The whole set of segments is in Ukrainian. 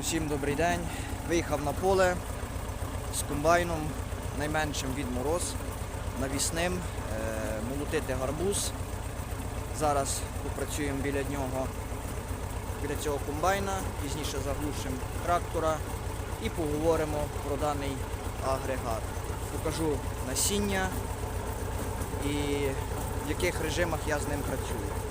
Усім добрий день. Виїхав на поле з комбайном, найменшим від мороз, навісним, е, молотити гарбуз. Зараз попрацюємо біля нього, біля цього комбайна, пізніше заглушимо трактора і поговоримо про даний агрегат. Покажу насіння і в яких режимах я з ним працюю.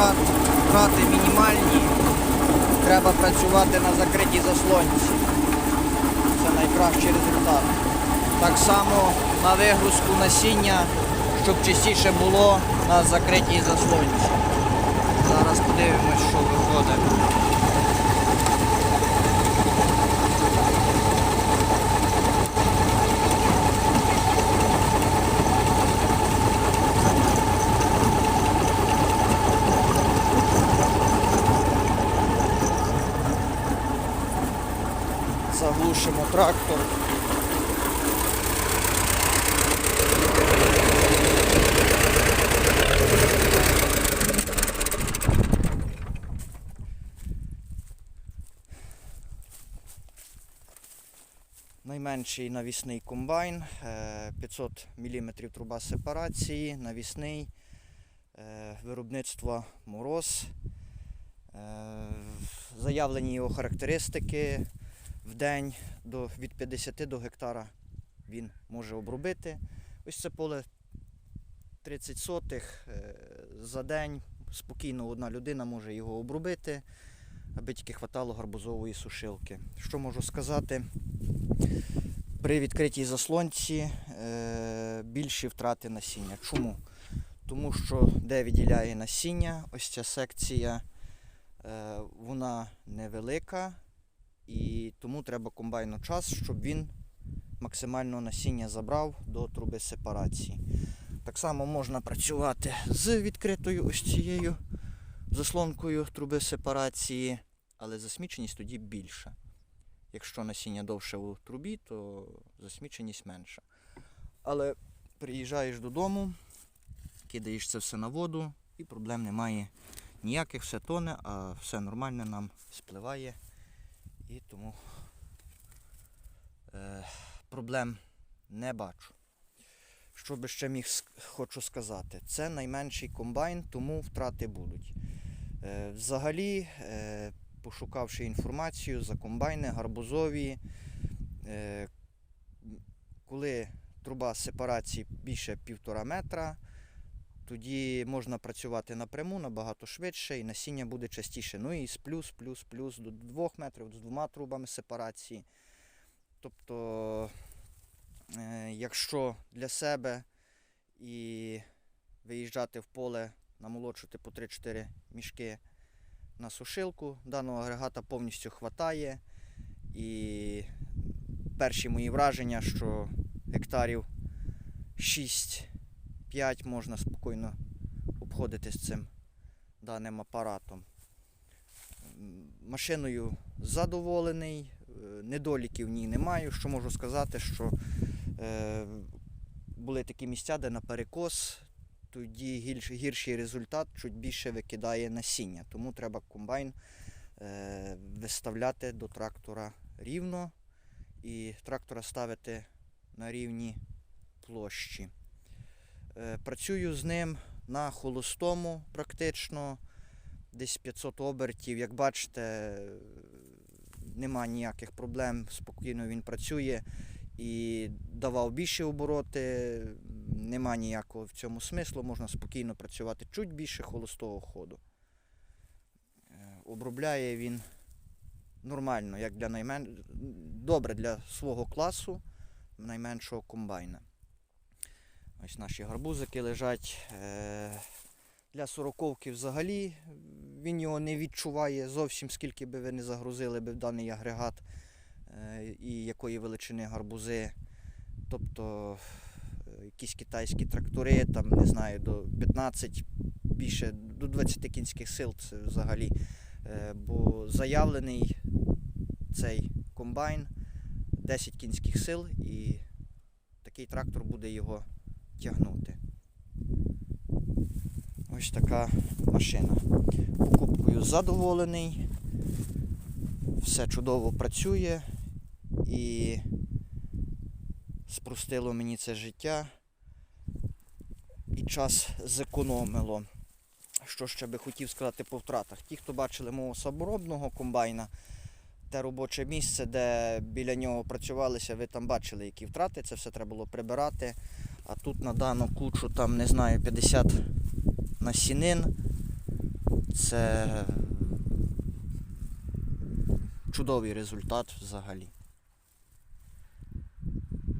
Втрати мінімальні. Треба працювати на закритій заслонці. Це найкращий результат. Так само на вигрузку насіння, щоб частіше було на закритій заслонці. Зараз подивимось, що виходить. Заглушимо трактор. Найменший навісний комбайн, е, 500 мм труба сепарації, навісний, е, виробництво мороз. Е, Заявлені його характеристики в день до, від 50 до гектара він може обробити. Ось це поле 30 сотих е, за день. Спокійно одна людина може його обробити, аби тільки хватало гарбузової сушилки. Що можу сказати? При відкритій заслонці е, більші втрати насіння. Чому? Тому що де виділяє насіння, ось ця секція, е, вона невелика, і тому треба комбайну час, щоб він максимально насіння забрав до труби сепарації. Так само можна працювати з відкритою ось цією заслонкою труби сепарації, але засміченість тоді більша. Якщо насіння довше у трубі, то засміченість менша. Але приїжджаєш додому, кидаєш це все на воду і проблем немає ніяких, все тоне, а все нормально нам спливає. І тому е, проблем не бачу. Що би ще міг хочу сказати, це найменший комбайн, тому втрати будуть. Е, взагалі, е, пошукавши інформацію за комбайни гарбузові, е, коли труба сепарації більше півтора метра, тоді можна працювати напряму набагато швидше і насіння буде частіше. Ну і з плюс, плюс, плюс до 2 метрів, з двома трубами сепарації. Тобто, е, якщо для себе і виїжджати в поле, намолочити по 3-4 мішки на сушилку, даного агрегата повністю хватає. І перші мої враження, що гектарів 6-5 можна спокійно з цим даним апаратом. Машиною задоволений, е, недоліків в ній не маю. Що можу сказати, що е, були такі місця, де на перекос тоді гірш- гірший результат чуть більше викидає насіння. Тому треба комбайн е, виставляти до трактора рівно і трактора ставити на рівні площі. Е, Працюю з ним на холостому практично, десь 500 обертів. Як бачите, нема ніяких проблем, спокійно він працює і давав більші обороти, нема ніякого в цьому смислу, можна спокійно працювати чуть більше холостого ходу. Е, Обробляє він нормально, як для наймен... добре для свого класу найменшого комбайна. Ось наші гарбузики лежать. Е, Для сороковки взагалі він його не відчуває зовсім, скільки би ви не загрузили би в даний агрегат е, і якої величини гарбузи. Тобто е, якісь китайські трактори, там, не знаю, до 15, більше до 20 кінських сил це взагалі. Бо заявлений цей комбайн 10 кінських сил і такий трактор буде його тягнути. Ось така машина. Покупкою задоволений. Все чудово працює і спростило мені це життя і час зекономило. Що ще би хотів сказати по втратах? Ті, хто бачили мого саморобного комбайна, те робоче місце, де біля нього працювалися, ви там бачили, які втрати, це все треба було прибирати. А тут на дану кучу, там, не знаю, 50 насінин. Це чудовий результат взагалі.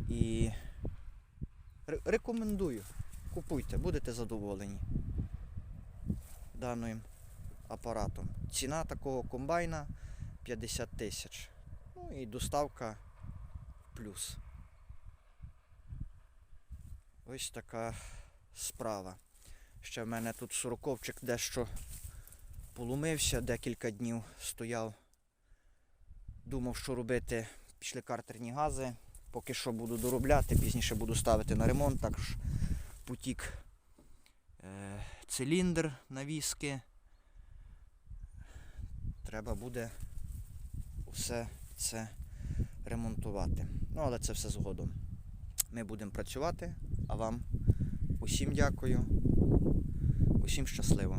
І рекомендую. Купуйте, будете задоволені даним апаратом. Ціна такого комбайна 50 тисяч. Ну і доставка плюс. Ось така справа. Ще в мене тут сороковчик дещо полумився, декілька днів стояв. Думав, що робити. Пішли картерні гази. Поки що буду доробляти, пізніше буду ставити на ремонт. Також потік е, циліндр навіски. Треба буде все це ремонтувати. Ну, але це все згодом. Ми будемо працювати, а вам усім дякую, усім щасливо.